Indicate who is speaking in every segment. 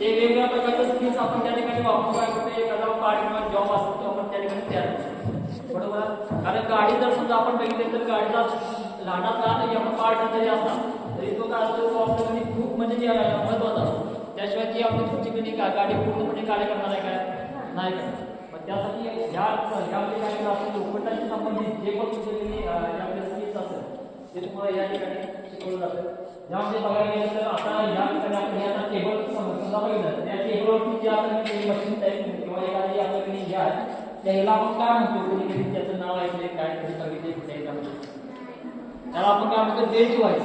Speaker 1: ते वेगवेगळ्या प्रकारचे स्किल्स आपण त्या ठिकाणी वापरून काय करतो एखादा पार्ट किंवा जॉब असतो तो आपण त्या ठिकाणी तयार करतो बरोबर? कारण गाडी जर समजा आपण बघितली तर गाडीचा लहानात लहान आपण पार्ट जरी असला तरी तो काय असतो तो आपल्यासाठी खूप म्हणजे जे महत्त्वाचा असतो. त्याशिवाय ती आपण तुमची कधी गाडी पूर्णपणे कार्य करणार आहे काय नाही करणार. पण त्यासाठी ह्या ह्या ठिकाणी आपण लोकटाशी संबंधित जे पण तुमचे कधी, आपले स्किल्स असेल ते तुम्हाला या ठिकाणी शिकवलं जातं. ज्यामध्ये बघायला गेलं तर आता या ठिकाणी आपण हे टेबल समजा बघितलं त्या टेबलवरती जे आपण मशीन टाईप किंवा एखादी आपल्याकडे हे आहे त्याला आपण काय म्हणतो? कधी त्याचं नाव ऐकले काय कधी कुठे त्याला आपण काय म्हणतो? बेंच वाईस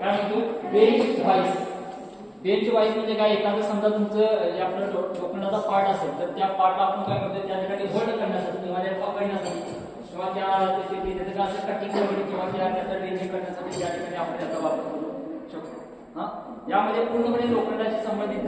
Speaker 1: काय म्हणतो? बेंच वाईस बेंच वाईस म्हणजे काय? एखादं समजा तुमचं जे आपलं लोखंडाचा पार्ट असेल तर त्या पार्टला आपण काय म्हणतो? त्या ठिकाणी होल्ड करण्यासाठी किंवा त्या पकडण्यासाठी किंवा त्या त्याचं असं कटिंग वगैरे किंवा त्या त्याचा ड्रेनिंग करण्यासाठी त्या ठिकाणी आपण त्याचा वापर करू शकतो. यामध्ये पूर्णपणे लोखंडाची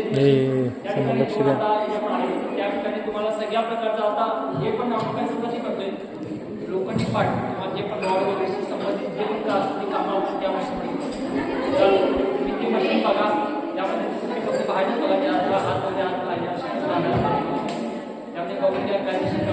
Speaker 2: लक्ष द्या.
Speaker 1: तुम्हाला त्या ठिकाणी तुम्हाला सगळ्या प्रकारचा आता हे पण आपण काय सुद्धा शिकवतोय लोखंडी पाठ किंवा जे पण रॉड वगैरे संबंधित जे पण का- ते कामं आपण त्या मशीन तर तुम्ही ती मशीन बघा त्यामध्ये तुम्ही फक्त बाहेरच बघा त्या हात वगैरे हात पाहिजे त्यामध्ये बघून त्या कायदेशीर